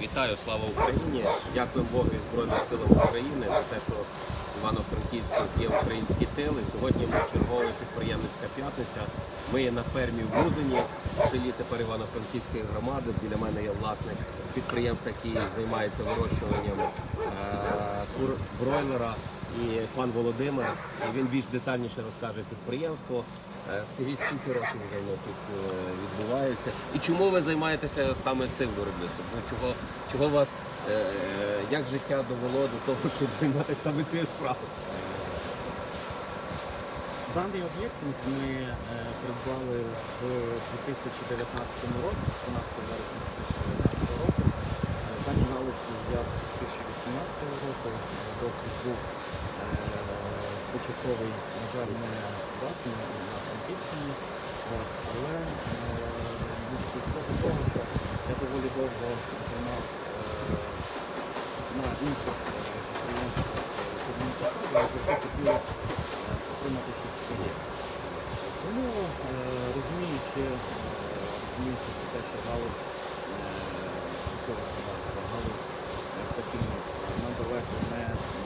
Вітаю, слава Україні! Дякуємо Богу і Збройним силам України за те, що Івано-Франківську є українські тили. Сьогодні ми чергова підприємницька п'ятниця. Ми є на фермі в Гузині, в селі тепер Івано-Франківської громади. Біля мене є власник підприємства, який займається вирощуванням е, кур бройлера. І пан Володимир, він більш детальніше розкаже підприємство. Е, Скажіть, скільки років вже воно тут е, відбувається? І чому ви займаєтеся саме цим виробництвом? Ну, чого, чого вас, е, як життя довело до того, щоб займатися саме цією справою? Даний об'єкт ми придбали в 2019 році, 12 вересня 2019 року. Дані галузі я з 2018 року. Досвід був початковий, на жаль, не власний на Франківщині. Але е, ну, того, що я доволі довго займав е, на інших е, підприємствах комунікації, і хотілося отримати щось своє. Тому розуміючи, розуміючи те, що галузь галузь вона далеко не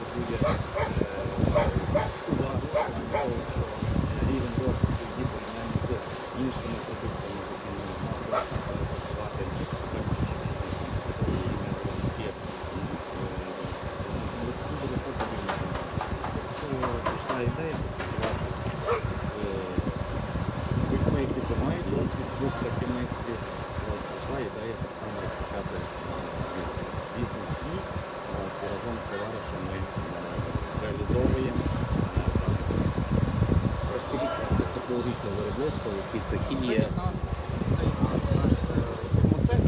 вона потребує е, уваги, тому що е, рівень розвитку її порівняння з іншими продуктами, з якими можна працювати і методики е, з дуже високим рівнем. Якщо прийшла ідея поспілкуватися з людьми, які вже мають досвід в птахівництві, ось прийшла ідея так само розпочати е, бізнес свій, ось, і разом з товаришами е, реалізовуємо. е, Розкажіть про технологічне виробництво, які це є.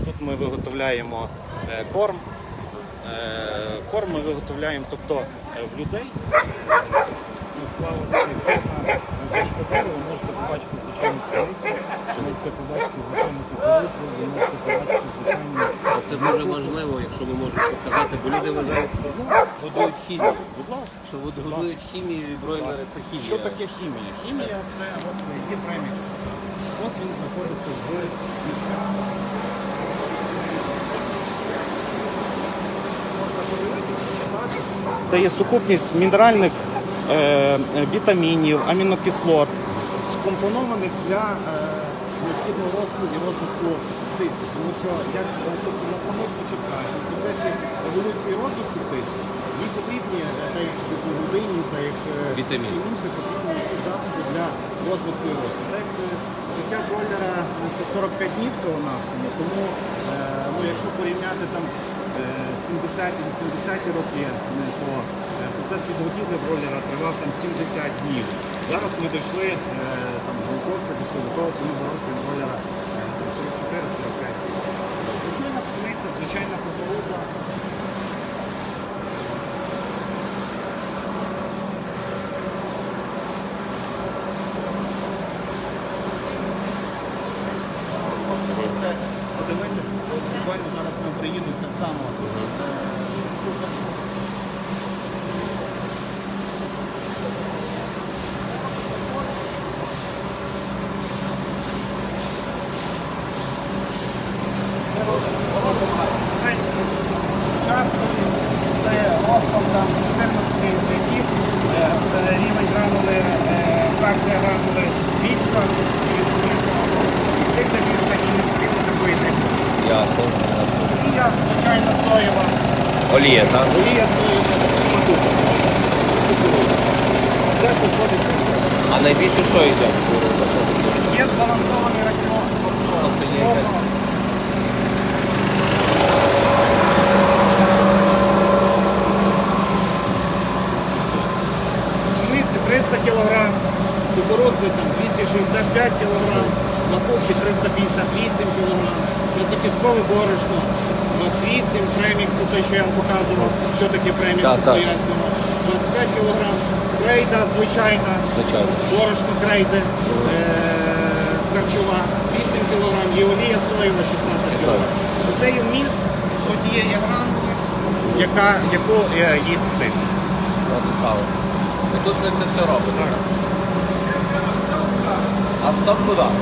Тут ми виготовляємо е, корм. Е, Корм ми виготовляємо тобто, е, в людей. Ну, ви можете побачити звичайну пшеницю, можете побачити звичайну кукурудзу, ви можете побачити звичайну Це дуже важливо, якщо ви можете показати, бо люди вважають, що годують хімію. Будь ласка. Що годують хімію і бройлери це хімія. Що таке хімія? Хімія це от є премікс. Ось він знаходиться в мішках. Це є сукупність мінеральних е, вітамінів, амінокислот, скомпонованих для е, необхідного росту і розвитку птиці. Тому що як е, тобто на самих початках, в процесі еволюції розвитку птиці, їй потрібні е, та як глибині, та як е, всі інші потрібні засоби для розвитку і росту. Е, життя бройлера ну, це 45 днів цього навсього, тому е, ну, якщо порівняти там е, 70-80 роки, е, то е, процес відгодівлі бройлера тривав там 70 днів. Зараз ми дійшли, е, там науковці до того, що ми вирощуємо бройлера е, там 44-45 днів. Звичайна пшениця, звичайна кукурудза. Це подивитись, от буквально зараз нам приїдуть так само. Е, Початку це ростом там 14 років, е, рівень гранули, е, фракція гранули більша, і відповідно птиця більша і не потрібно такої техніки. Ясно. Олія, звичайно, соєва, Олія, так? що входить. А найбільше що йде? Є збалансований раціон. Тобто є якась- Повно. Пшениці 300 кг, кукурудзи там 265 кг, макухи 358 кг, піскове борошно 28 премікс, той, що я вам показував, що таке премікс, Так, так. пояснював, 25 кг, крейда звичайна, Звичайно. борошно крейди, е, харчова 8 кг, і олія соєва 16 кг. Оце є вміст однієї гранули, яка, яку е, їсть птиця. Ну, цікаво. І тут ви це все робите. А там куди?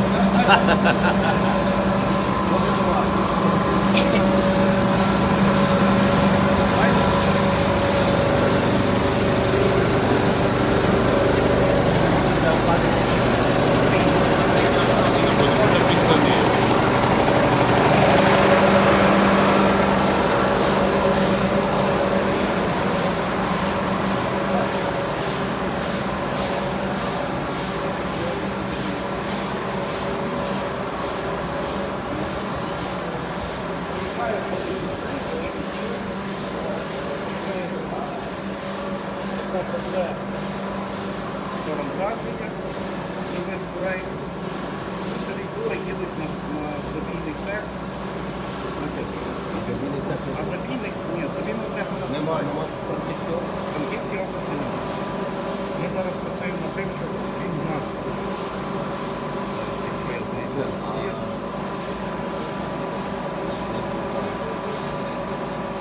Тобто це все завантаження, живих курей. Шарі кури їдуть на, на забійний цех. На цех. А забійник, ні, забійний цех у нас Немає, Франківській області немає. Ми зараз працюємо над тим, щоб він у нас якщо я знайду. Є.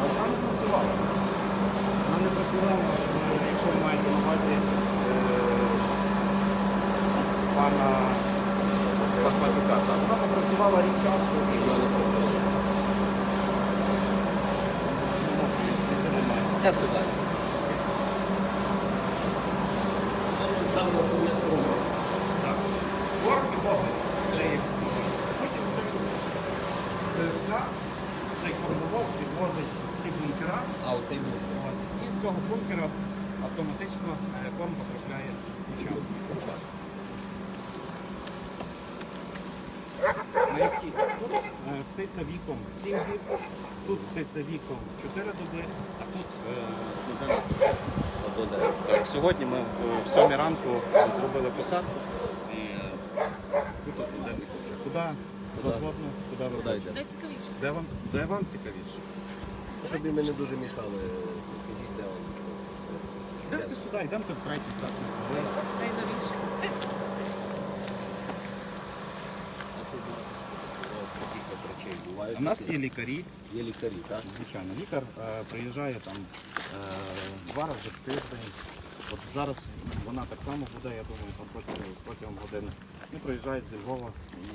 А Вона не працювала. Вона не працювала, е, якщо ви маєте на увазі е, пана Паспортука, так. вона попрацювала рік часу і Вона не працює. не можу відповісти, немає. Як ти далі? Сам розуміє трубу. Так. Корм і води. Це як потім це ЗСК, цей кормовоз відвозить ці бункера. А оцей був. Ось. І з цього бункера автоматично е, корм потрапляє кучам. На які тут е, птиця віком 7 діб, тут птиця віком 4 доби, а тут е, день. Так, сьогодні ми в 7 ранку зробили посадку. І е, тут от буденник вже. Куди завгодно, куди ви Куди йде? Найцікавіше. Де вам, де вам цікавіше? Щоб і ми не дуже мішали. Скажіть, де вам? Йдемте сюди, йдемте в третій так. Найновіше. У нас є лікарі, Є лікарі, так? звичайно. Лікар е, приїжджає там е, два рази в тиждень. От зараз вона так само буде, я думаю, там протягом, протягом години. Вони приїжджають зі Львова і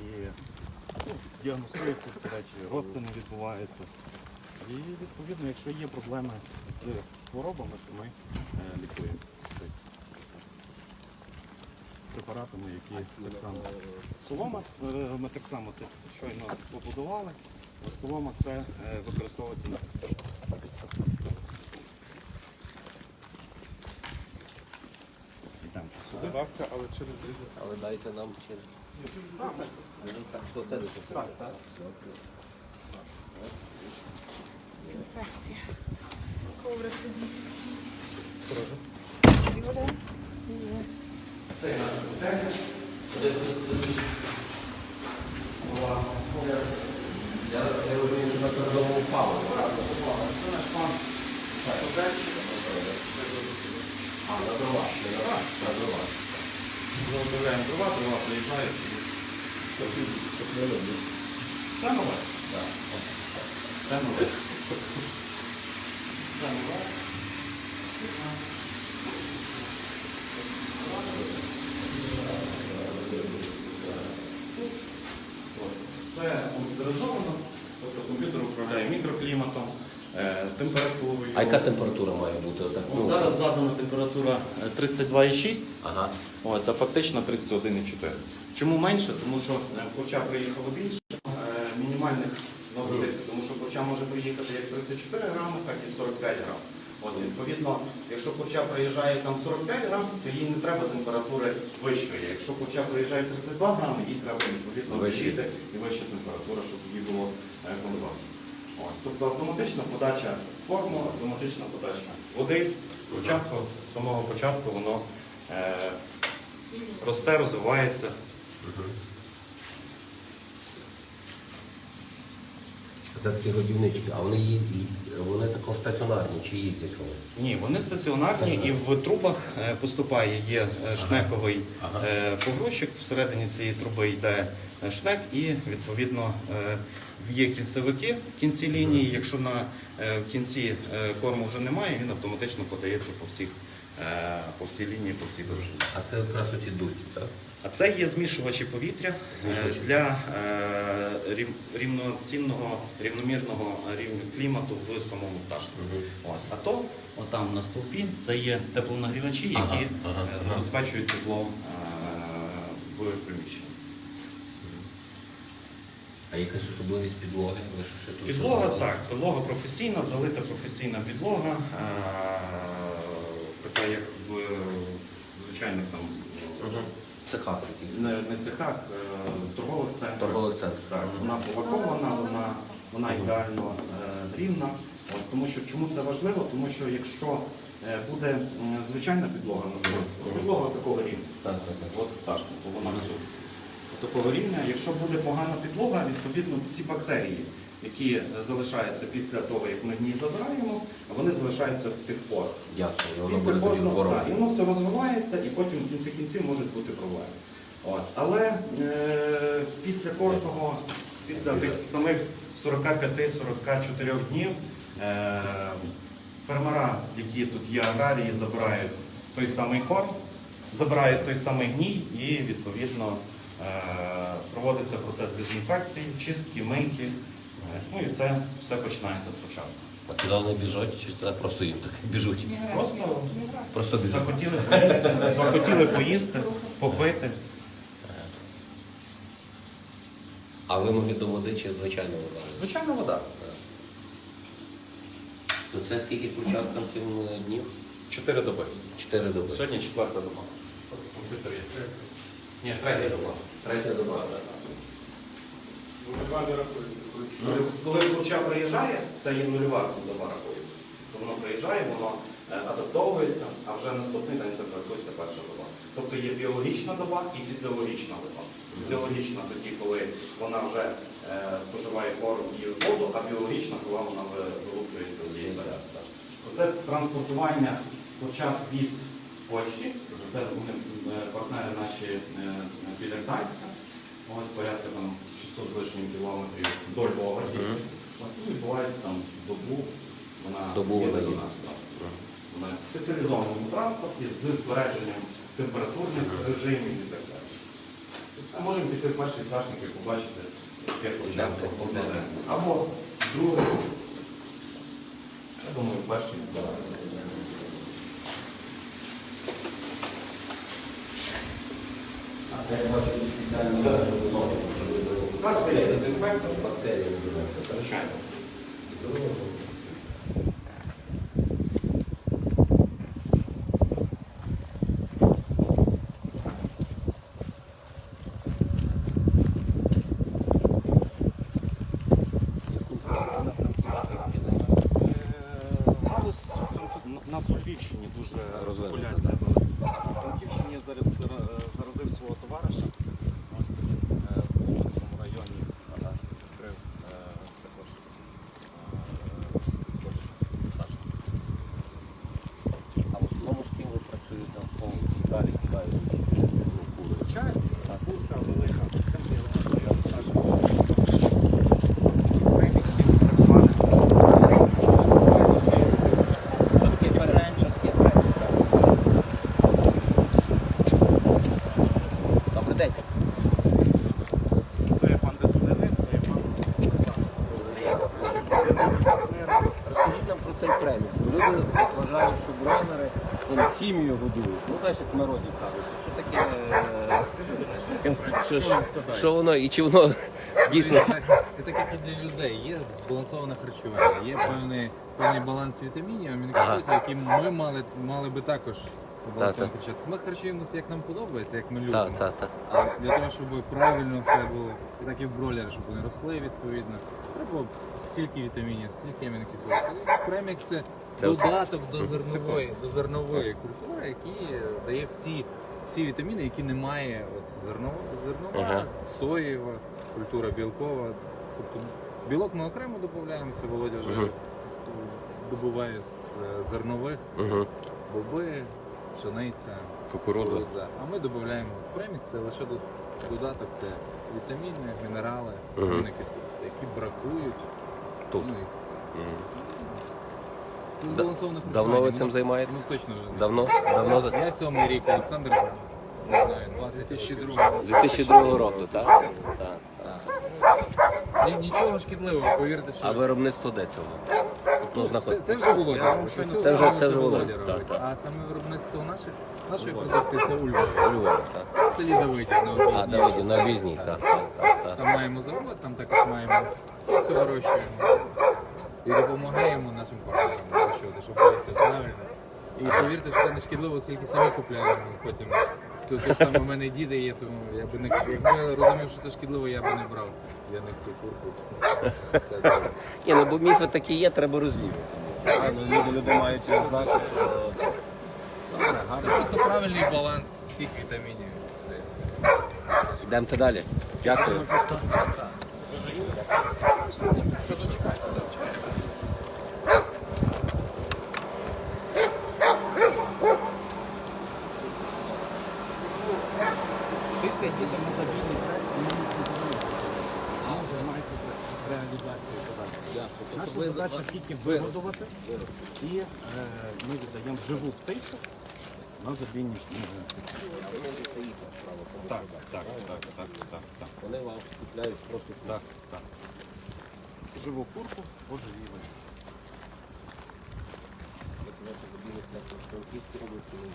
ну, діагностуються всі речі, розтини відбуваються. І відповідно, якщо є проблеми з хворобами, то ми е, лікуємо препаратами, які так само. Солома, е, ми так само це щойно побудували. Ось Солома це е, використовується на підставку. Будь ласка, але через різні. Але дайте нам через. Так? Так, так. Дезінфекція. Коврик дезінфекційний. Це є наша бутельня. Була. Я я розумію, що на твердому впало. Це наш пан Подальчик. А, на дрова. ще на- На дрова. Все нове? Так. Все нове. Все нове. Все комп'ютеризовано, тобто комп'ютер управляє мікрокліматом, температурою. А яка температура має бути? Отак, От ну, Зараз задана температура е, 32,6, Ага. ось, а фактично 31,4. Чому менше? Тому що е, приїхало більше е, мінімальних нових тому що курча може приїхати як 34 грами, так і 45 грам. Ось, відповідно, якщо курча приїжджає там 45 грам, то їй не треба температури вищої. Якщо курча приїжджає 32 грами, їй треба відповідно вищити і вища температура, щоб їй було е, комфортно. Ось, тобто автоматична подача корму, автоматична подача води. Спочатку, з самого початку воно е, росте, розвивається. Це такі годівнички, а вони їздять, вони тако стаціонарні чи їздять вони? Ні, вони стаціонарні і в трубах е, поступає є е, шнековий Ага. е, погрузчик. Всередині цієї труби йде шнек і відповідно е, є кільцевики в кінці лінії. Якщо на е, кінці е, корму вже немає, він автоматично подається по всіх по всій лінії, по всій довжині. А це якраз оті духи, так? А це є змішувачі повітря для рівноцінного, рівномірного рівня клімату в самому пташку. Ось. А то, отам на стовпі, це є теплонагрівачі, які Ага, ага, забезпечують тепло в приміщенні. А якась особливість підлоги? Ви що ще тут Підлога щось так, підлога професійна, залита професійна підлога, е, така як в звичайних там Мгм. Це хати якісь. не, не цехах, е, торгових центрах. Торгових центрів. Так, вона полакована, вона вона ідеально е, рівна. Ось, тому що чому це важливо? Тому що якщо е, буде м, звичайна підлога, наприклад, підлога такого рівня, Так, так, так. от пташка, то вона всю такого рівня. Якщо буде погана підлога, відповідно всі бактерії, які залишаються після того, як ми гній забираємо, вони залишаються в тих порах. Ясно, і воно Після буде тоді кожного так, і воно все розвивається, і потім в кінці кінців можуть бути проблеми. Ось. Але е, після кожного, після тих самих 45-44 днів, е, фермера, які тут є аграрії, забирають той самий корм, забирають той самий гній і відповідно проводиться процес дезінфекції, чистки, мийки. Е, Ну і все, все починається спочатку. А куди вони біжать, чи це просто їм так біжуть? Просто Просто біжуть. захотіли поїсти, захотіли поїсти, попити. А вимоги до води чи звичайна вода? Звичайна вода. То це скільки курчаткам цим е, днів? Чотири доби. Чотири доби. Сьогодні четверта доба. Комп'ютер є. Ні, Третя доба. Третя доба, так. Коли, коли приїжджає, це є нульова доба рахується. То воно приїжджає, воно е, адаптовується, а вже наступний день це рахується перша доба. Тобто є біологічна доба і фізіологічна доба. Фізіологічна тоді, коли вона вже е, споживає корм і воду, а біологічна, коли вона ви- вилуплюється з її зарядки. Процес транспортування курчат від Польщі, це е, партнери наші е, біля Гданська, ось порядка там 600 з лишнім кілометрів до Львова. Мгм. Ось, ну, відбувається там добу, вона Добу їде до нас. в спеціалізованому транспорті з збереженням температурних режимів і так далі. А можемо піти в перший пташник і побачити, яке початку одне. Або другий. Я думаю, перший. А це я бачу спеціально, щоб ноги, щоб Так, це є дезінфектор. бактерії не займаються. Звичайно. Галузь на Сурбівщині дуже популяція велика. На Франківщині зараз свого товариша. Що, воно і чи воно дійсно Це, це так як для людей. Є збалансоване харчування, є певний, певний баланс вітамінів, амінокислот, які ми мали, мали би також Так, харчуватися. Ми харчуємося як нам подобається, як ми любимо. та, та. А для того, щоб правильно все було, і так і в бройлери, щоб вони росли відповідно, треба стільки вітамінів, стільки амінокислот. І Премікс це Це додаток до зернової, до зернової культури, який дає всі, всі вітаміни, які немає от, зернова, зернова Ага. соєва, культура білкова. Тобто білок ми окремо додаємо, це Володя вже Мгм. добуває з е, зернових, Угу. боби, пшениця, Кукурудза. кукурудза. А ми додаємо премікс, це лише до- додаток, це вітаміни, мінерали, Мгм. амінокислоти, які бракують. Тут. Ну, і Мгм. Збалансоване давно ви цим займаєтесь? Ну точно вже. Давно? Давно за Я сьомий рік, Олександр, не знаю, 2002 2002 року, так? Так. Ні, нічого шкідливого, повірте, що А виробництво де цього? Ну, це, знаходиться. це вже Володя. Робить. Це вже- це вже Володя, робить. так, так. А саме виробництво наших, нашої продукції це у Львові. У Львові, так. В селі Давидів на. А, Давиді, на об'їзній, так, так, так, так. Там маємо завод, там також маємо все вирощуємо. І допомагаємо нашим партнерам вирощувати, щоб було все правильно. І повірте, що це не шкідливо, оскільки самі купляємо потім то, то саме в мене діди є, тому я би не якби я розумів, що це шкідливо, я би не брав для них цю курку. Все добре. Ні, ну бо міфи такі є, треба розвіяти. Ну, люди, люди мають знати, що Це гарно. просто правильний баланс всіх вітамінів. здається. Йдемте далі. Дякую. Птиця їде на забійний цех, і ми не контролюємо. А вже мається реалізацію подати. Наша задача тільки вигодувати і е, ми віддаємо живу птицю на забійні Так, так, так, так, так, так. Вони вам купляють просто Так, так. Живу курку оживіли.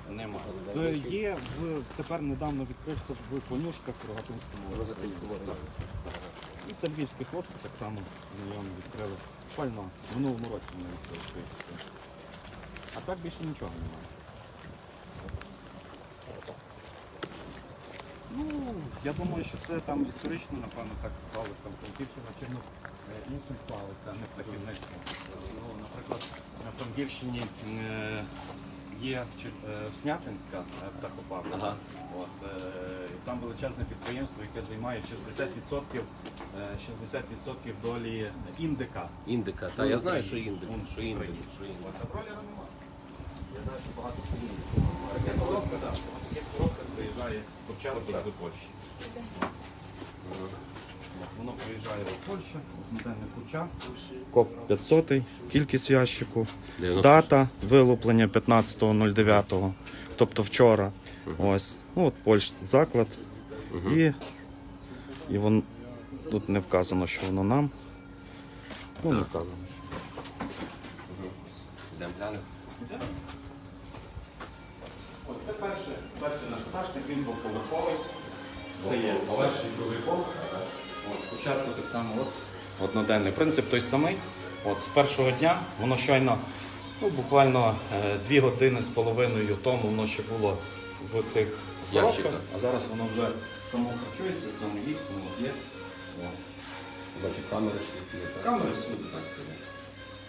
Нема. Е, Є в тепер недавно відкрився в конюшках в Рогатинському. Так. І це львівські хлопці так само знайомі відкрили. Буквально в минулому році вони відкрили. А так більше нічого немає. Ну, я думаю, що це там історично, напевно, так склалося, там Франківщина чимось е, іншим склалося, а не птахівництво. Ну, наприклад, на Франківщині е, є е, Снятинська е, птахофабрика. Ага. От, е, там величезне підприємство, яке займає 60%, е, 60% долі індика. індика. Та я знаю, що індик. Що індик. Що індик. От, а бройлера немає. Я знаю, що багато. Є коробка, так. Є коробка, приїжджає курчатка з Польщі. Воно приїжджає з Польщі, модельне курча. Коп 500, кількість в ящику. Дата вилуплення 15.09, тобто вчора. Ось. Ну, от Польщ заклад. І, і вон, тут не вказано, що воно нам. Ну, не вказано. Йдемо глянемо. Це перший, перший наш пташник, він був поверховий. Це є перший другий поверх. От, Спочатку так само от, одноденний принцип той самий. От, з першого дня воно щойно, ну, буквально е, дві години з половиною тому воно ще було в цих Ящиках. коробках, а зараз воно вже само харчується, само їсть, само п'є. От. Камери світлі. Камери всюди так сидять.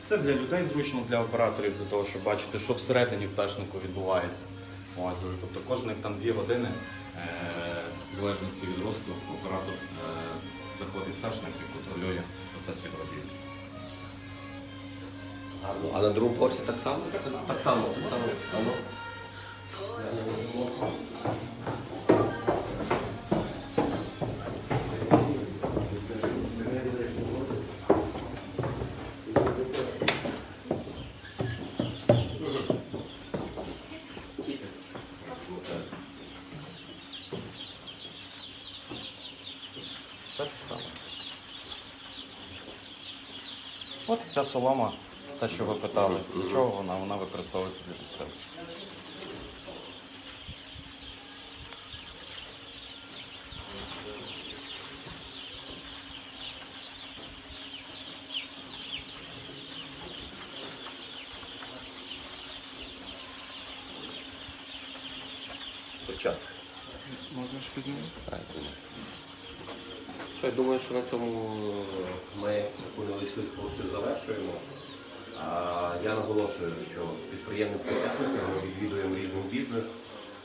Це для людей зручно, для операторів, для того, щоб бачити, що всередині пташнику відбувається. Ось, тобто кожних там дві години, е, в залежності від росту, оператор е, заходить в пташник і контролює процес відробітки. Гарно. А на другому поверсі так само? Так само. Так само, так само. Так ну. Все те саме. От ця солома, та, що ви питали, для чого вона? Вона використовується для підстав. Початок. Можна ж пізніше? Так, Що, я думаю, що на цьому ми таку невеличку екскурсію завершуємо. А, Я наголошую, що підприємницька п'ятниця, ми відвідуємо різний бізнес,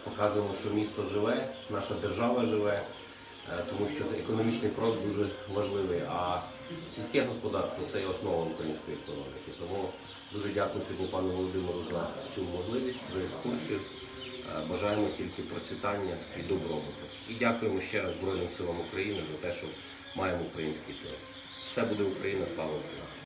показуємо, що місто живе, наша держава живе, е, тому що економічний фронт дуже важливий. А сільське господарство це є основа української економіки. Тому дуже дякую сьогодні пану Володимиру за цю можливість, за екскурсію. Е, Бажаємо тільки процвітання і добробуту. І дякуємо ще раз Збройним силам України за те, що маємо український тил. Все буде Україна, слава Україні!